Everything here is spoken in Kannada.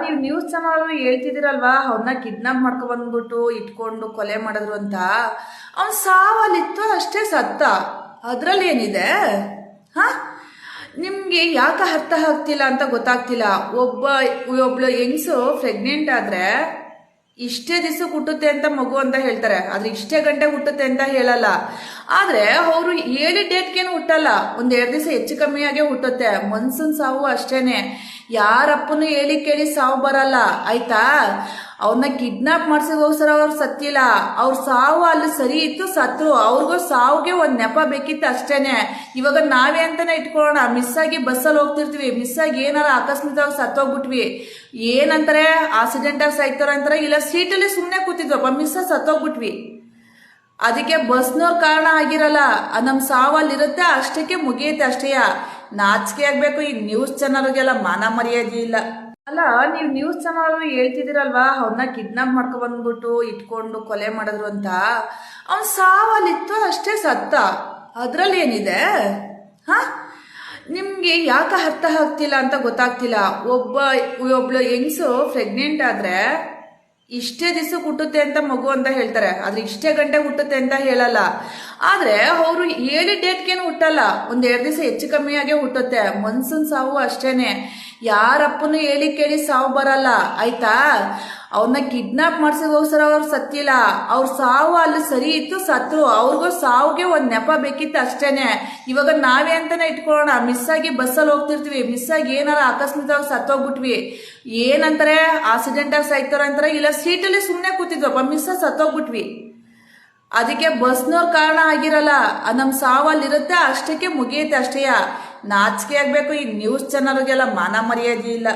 ನೀವು ನ್ಯೂಸ್ ಚಾನಲ್ ಹೇಳ್ತಿದ್ದೀರಲ್ವಾ ಅವ್ರನ್ನ ಕಿಡ್ನಾಪ್ ಮಾಡ್ಕೊಬಂದ್ಬಿಟ್ಟು ಇಟ್ಕೊಂಡು ಕೊಲೆ ಮಾಡಿದ್ರು ಅಂತ? ಅವ್ನು ಸಾವಲ್ಲಿತ್ತು ಅಷ್ಟೇ ಸತ್ತ. ಅದರಲ್ಲಿ ಏನಿದೆ? ಹಾ? ನಿಮಗೆ ಯಾಕೆ ಅರ್ಥ ಆಗ್ತಿಲ್ಲ ಅಂತ ಗೊತ್ತಾಗ್ತಿಲ್ಲ. ಒಬ್ಬ, ಒಬ್ಳು ಹೆಂಗ್ಸು ಪ್ರೆಗ್ನೆಂಟ್ ಆದ್ರೆ ಇಷ್ಟೇ ದಿವಸ ಹುಟ್ಟುತ್ತೆ ಅಂತ ಮಗು ಅಂತ ಹೇಳ್ತಾರೆ. ಆದರೆ ಇಷ್ಟೇ ಗಂಟೆ ಹುಟ್ಟುತ್ತೆ ಅಂತ ಹೇಳಲ್ಲ. ಆದ್ರೆ ಅವರು ಹೇಳಿ ಡೇಟ್ಗೇನು ಹುಟ್ಟಲ್ಲ. ಒಂದ್ ಎರಡು ದಿವಸ ಹೆಚ್ಚು ಕಮ್ಮಿಯಾಗೆ ಹುಟ್ಟುತ್ತೆ. ಮನ್ಸನ್ ಸಾವು ಅಷ್ಟೇನೆ. ಯಾರಪ್ಪನು ಹೇಳಿ ಕೇಳಿ ಸಾವು ಬರಲ್ಲ. ಆಯ್ತಾ? ಅವ್ರನ್ನ ಕಿಡ್ನಾಪ್ ಮಾಡಿಸಿದೋಸ್ಕರ ಅವ್ರು ಸತ್ತಿಲ್ಲ. ಅವ್ರ ಸಾವು ಅಲ್ಲಿ ಸರಿ ಇತ್ತು ಸತ್ರು ಅವ್ರಿಗೂ ಸಾವುಗೆ ಒಂದು ನೆಪ ಬೇಕಿತ್ತು ಅಷ್ಟೇನೆ. ಇವಾಗ ನಾವೇ ಅಂತಾನೆ ಇಟ್ಕೊಳ್ಳೋಣ. ಮಿಸ್ ಆಗಿ ಬಸ್ಸಲ್ಲಿ ಹೋಗ್ತಿರ್ತೀವಿ. ಮಿಸ್ ಆಗಿ ಏನಾರ ಆಕಸ್ಮಿಕವಾಗಿ ಸತ್ತೋಗ್ಬಿಟ್ವಿ. ಏನಂತಾರೆ? ಆಕ್ಸಿಡೆಂಟ್ ಆಗಿ ಸಾಯ್ತಾರ ಅಂತಾರೆ ಇಲ್ಲ ಸೀಟಲ್ಲಿ ಸುಮ್ಮನೆ ಕೂತಿದ್ವಪ್ಪ. ಮಿಸ್ಸಾಗಿ ಆಗಿ ಸತ್ತೋಗ್ಬಿಟ್ವಿ. ಅದಕ್ಕೆ ಬಸ್ನವ್ರ ಕಾರಣ ಆಗಿರಲ್ಲ. ನಮ್ಮ ಸಾವಲ್ಲಿರುತ್ತೆ, ಅಷ್ಟಕ್ಕೆ ಮುಗಿಯುತ್ತೆ ಅಷ್ಟೇಯ ನಾಚಿಕೆ ಆಗ್ಬೇಕು ಈ ನ್ಯೂಸ್ ಚಾನಲ್ಗೆಲ್ಲ ಮಾನ ಮರ್ಯಾದೆ ಇಲ್ಲ. ಅಲ್ಲ, ನೀವು ನ್ಯೂಸ್ ಚಾನಲ್ ಹೇಳ್ತಿದ್ದೀರಲ್ವಾ ಅವ್ರನ್ನ ಕಿಡ್ನಾಪ್ ಮಾಡ್ಕೊಬಂದ್ಬಿಟ್ಟು ಇಟ್ಕೊಂಡು ಕೊಲೆ ಮಾಡಿದ್ರು ಅಂತ? ಅವ್ನು ಸಾವಲ್ಲಿತ್ತು ಅಷ್ಟೇ ಸತ್ತ. ಅದ್ರಲ್ಲಿ ಏನಿದೆ? ಹಾ? ನಿಮ್ಗೆ ಯಾಕೆ ಅರ್ಥ ಆಗ್ತಿಲ್ಲ ಅಂತ ಗೊತ್ತಾಗ್ತಿಲ್ಲ. ಒಬ್ಬ, ಒಬ್ಳು ಹೆಂಗ್ಸು ಪ್ರೆಗ್ನೆಂಟ್ ಆದ್ರೆ ಇಷ್ಟೇ ದಿವಸ ಹುಟ್ಟುತ್ತೆ ಅಂತ ಮಗು ಅಂತ ಹೇಳ್ತಾರೆ. ಆದ್ರೆ ಇಷ್ಟೇ ಗಂಟೆ ಹುಟ್ಟುತ್ತೆ ಅಂತ ಹೇಳಲ್ಲ. ಆದ್ರೆ ಅವರು ಹೇಳಿ ಡೇಟ್ಗೇನು ಹುಟ್ಟಲ್ಲ. ಒಂದ್ ಎರಡು ದಿವಸ ಹೆಚ್ಚು ಕಮ್ಮಿಯಾಗೆ ಹುಟ್ಟುತ್ತೆ. ಮನ್ಸನ್ ಸಾವು ಅಷ್ಟೇನೆ. ಯಾರಪ್ಪನು ಹೇಳಿ ಕೇಳಿ ಸಾವು ಬರಲ್ಲ. ಆಯ್ತಾ? ಅವ್ರನ್ನ ಕಿಡ್ನಾಪ್ ಮಾಡ್ಸೋಗೋಸ್ಕರ ಅವ್ರು ಸತ್ತಿಲ್ಲ. ಅವ್ರ ಸಾವು ಅಲ್ಲಿ ಸರಿ ಇತ್ತು, ಸತ್ರು. ಅವ್ರಿಗೂ ಸಾವುಗೆ ಒಂದ್ ನೆಪ ಬೇಕಿತ್ತು ಅಷ್ಟೇನೆ. ಇವಾಗ ನಾವೇ ಅಂತಾನೆ ಇಟ್ಕೊಳ್ಳೋಣ. ಮಿಸ್ ಆಗಿ ಬಸ್ಸಲ್ಲಿ ಹೋಗ್ತಿರ್ತೀವಿ. ಮಿಸ್ ಆಗಿ ಏನಾರ ಆಕಸ್ಮಿಕವಾಗಿ ಸತ್ತೋಗ್ಬಿಟ್ವಿ. ಏನಂತಾರೆ? ಆಕ್ಸಿಡೆಂಟ್ ಆಗಿ ಸಾಯ್ತಾರ ಅಂತಾರೆ ಇಲ್ಲ ಸೀಟಲ್ಲಿ ಸುಮ್ಮನೆ ಕೂತಿದ್ವಪ್ಪ ಮಿಸ್ ಆಗಿ ಸತ್ತೋಗ್ಬಿಟ್ವಿ. ಅದಕ್ಕೆ ಬಸ್ನವ್ರ ಕಾರಣ ಆಗಿರಲ್ಲ. ನಮ್ಮ ಸಾವಲ್ಲಿ ಇರುತ್ತೆ ಅಷ್ಟಕ್ಕೆ ಮುಗಿಯುತ್ತೆ ಅಷ್ಟೇಯ ನಾಚಿಕೆ ಆಗ್ಬೇಕು. ಈ ನ್ಯೂಸ್ ಚಾನಲ್ಗೆಲ್ಲ ಮಾನ ಮರ್ಯಾದೆ ಇಲ್ಲ.